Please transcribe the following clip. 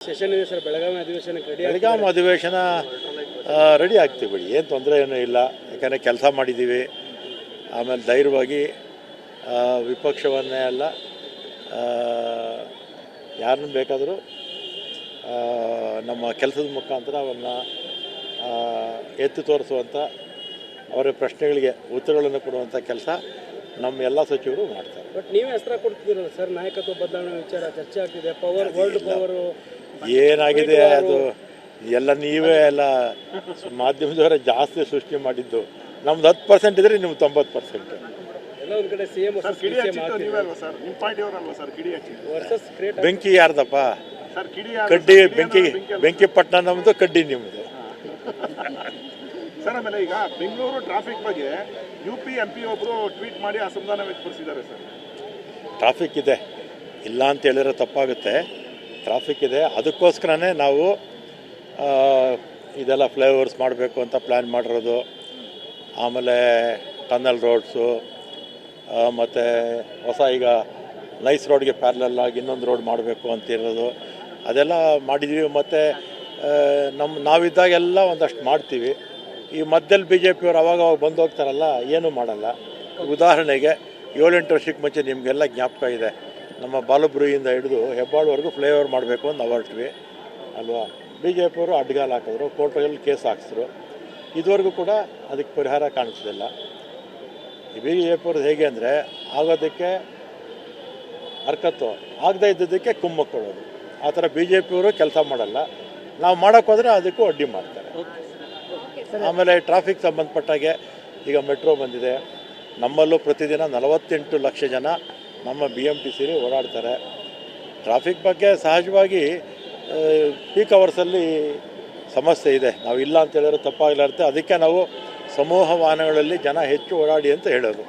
Session ಇದೆ sir Belagavi ಅಧಿವೇಶನಕ್ಕೆ ready ಅಧಿವೇಶನ ರೆಡಿ ಆಗ್ತೀವಿ ಬಿಡಿ ಏನು ತೊಂದರೆ ಏನೂ ಇಲ್ಲ. ಯಾಕಂದರೆ ಕೆಲಸ ಮಾಡಿದ್ದೀವಿ ಆಮೇಲೆ ಧೈರ್ಯವಾಗಿ ವಿಪಕ್ಷವನ್ನೇ ಅಲ್ಲ ಯಾರನ್ನು ಬೇಕಾದರೂ ನಮ್ಮ ಕೆಲಸದ ಮುಖಾಂತರ ಅವನ್ನ ಎತ್ತಿ ತೋರಿಸುವಂಥ ಅವರ ಪ್ರಶ್ನೆಗಳಿಗೆ ಉತ್ತರಗಳನ್ನು ಕೊಡುವಂಥ ಕೆಲಸ ನಮ್ಮ ಎಲ್ಲ ಸಚಿವರು ಮಾಡ್ತಾರೆ. ಬಟ್ ನೀವೇ ಹೆಸರ ಕೊಡ್ತಿದ್ದೀರಲ್ಲ ಸರ್ ನಾಯಕತ್ವ ಬದಲಾವಣೆ ವಿಚಾರ ಚರ್ಚೆ ಆಗ್ತಿದೆ. ಪವರ್ ವರ್ಲ್ಡ್ ಪವರು ಏನಾಗಿದೆ ಅದು? ಎಲ್ಲ ನೀವೇ ಎಲ್ಲ ಮಾಧ್ಯಮದವರ ಜಾಸ್ತಿ ಸೃಷ್ಟಿ ಮಾಡಿದ್ದು. ನಮ್ದು ಹತ್ತು ಪರ್ಸೆಂಟ್ ಇದ್ರೆ ನಿಮ್ಗೆ ತೊಂಬತ್ತು ಪರ್ಸೆಂಟ್ ಎಲ್ಲ ಒಂದ್ ಸಿಎಂ ಸರ್ ಕಿಡಿ ಹಚ್ಚಿತ್ತು ನೀವೇ ಅಲ್ವಾ ಸರ್? ನಿಮ್ಮ ಪಾರ್ಟಿಯವರಲ್ವಾ ಸರ್ ಕಿಡಿ ಹಚ್ಚಿದ್ದು? ವರ್ಸಸ್ ಕ್ರಿಯೇಟ್ ಬೆಂಕಿ ಯಾರ್ದಪ್ಪ? ಸರ್ ಕಿಡಿ ಯಾರು? ಕಡ್ಡಿ ಬೆಂಕಿ ಬೆಂಕಿ? ಪಟ್ಟಣ ನಮ್ಮದು ಕಡ್ಡಿ ನಿಮ್ಮದು ಸರ್ ಆಮೇಲೆ ಈಗ ಬೆಂಗಳೂರು ಟ್ರಾಫಿಕ್ ಬಗ್ಗೆ ಯು ಪಿ ಎಂ ಪಿ ಒಬ್ರು ಟ್ವೀಟ್ ಮಾಡಿ ಅಸಮಾಧಾನ ವ್ಯಕ್ತಪಡಿಸಿದ್ದಾರೆ ಸರ್. ಟ್ರಾಫಿಕ್ ಇದೆ. ಇಲ್ಲ ಅಂತ ಹೇಳಿದ್ರೆ ತಪ್ಪಾಗುತ್ತೆ. ಟ್ರಾಫಿಕ್ ಇದೆ. ಅದಕ್ಕೋಸ್ಕರನೇ ನಾವು ಇದೆಲ್ಲ ಫ್ಲೈಓವರ್ಸ್ ಮಾಡಬೇಕು ಅಂತ ಪ್ಲ್ಯಾನ್ ಮಾಡಿರೋದು. ಆಮೇಲೆ ಟನ್ನಲ್ ರೋಡ್ಸು ಮತ್ತು ಹೊಸ ಈಗ ನೈಸ್ ರೋಡ್ಗೆ ಆಗಿ ಇನ್ನೊಂದು ರೋಡ್ ಮಾಡಬೇಕು ಅಂತ ಇರೋದು. ಅದೆಲ್ಲ ಮಾಡಿದ್ವಿ ಮತ್ತು ನಮ್ಮ ನಾವಿದ್ದಾಗೆಲ್ಲ ಒಂದಷ್ಟು ಮಾಡ್ತೀವಿ. ಈ ಮಧ್ಯದಲ್ಲಿ ಬಿ ಜೆ ಪಿಯವ್ರು ಅವಾಗ ಅವಾಗ ಬಂದು ಹೋಗ್ತಾರಲ್ಲ, ಏನೂ ಮಾಡಲ್ಲ. ಉದಾಹರಣೆಗೆ ಏಳೆಂಟು ವರ್ಷಕ್ಕೆ ಮುಂಚೆ ನಿಮಗೆಲ್ಲ ಜ್ಞಾಪಕ ಇದೆ. ನಮ್ಮ ಬಾಲಬ್ರಿಯಿಂದ ಹಿಡಿದು ಹೆಬ್ಬಾಳ್ವರೆಗೂ ಫ್ಲೈಓವರ್ ಮಾಡಬೇಕು ಅಂತ ನಾವು ಹೊರಟ್ವಿ, ಅಲ್ವಾ? ಬಿ ಜೆ ಪಿಯವರು ಅಡ್ಗಾಲು ಹಾಕಿದ್ರು ಕೋರ್ಟಲ್ಲಿ ಕೇಸ್ ಹಾಕಿದ್ರು ಇದುವರೆಗೂ ಕೂಡ ಅದಕ್ಕೆ ಪರಿಹಾರ ಕಾಣಿಸ್ತಿಲ್ಲ. ಬಿ ಜೆ ಪಿಯವ್ರದ್ದು ಹೇಗೆ ಅಂದರೆ, ಆಗೋದಕ್ಕೆ ಹರ್ಕತ್ತು, ಆಗದೇ ಇದ್ದಿದ್ದಕ್ಕೆ ಕುಮ್ಮಕ್ಕು ಕೊಡೋದು ಆ ಥರ ಬಿ ಜೆ ಪಿಯವರು ಕೆಲಸ ಮಾಡಲ್ಲ. ನಾವು ಮಾಡೋಕ್ಕೋದ್ರೆ ಅದಕ್ಕೂ ಅಡ್ಡಿ ಮಾಡ್ತಾರೆ. ಆಮೇಲೆ ಟ್ರಾಫಿಕ್ ಸಂಬಂಧಪಟ್ಟಾಗೆ ಈಗ ಮೆಟ್ರೋ ಬಂದಿದೆ. ನಮ್ಮಲ್ಲೂ ಪ್ರತಿದಿನ ನಲವತ್ತೆಂಟು ಲಕ್ಷ ಜನ ನಮ್ಮ ಬಿ ಎಂ ಟಿ ಸಿಲಿ ಓಡಾಡ್ತಾರೆ. ಟ್ರಾಫಿಕ್ ಬಗ್ಗೆ ಸಹಜವಾಗಿ ಪೀಕ್ ಅವರ್ಸಲ್ಲಿ ಸಮಸ್ಯೆ ಇದೆ. ನಾವು ಇಲ್ಲ ಅಂತ ಹೇಳಿದ್ರೆ ತಪ್ಪಾಗಲಾರುತ್ತೆ. ಅದಕ್ಕೆ ನಾವು ಸಮೂಹ ವಾಹನಗಳಲ್ಲಿ ಜನ ಹೆಚ್ಚು ಓಡಾಡಿ ಅಂತ ಹೇಳೋದು.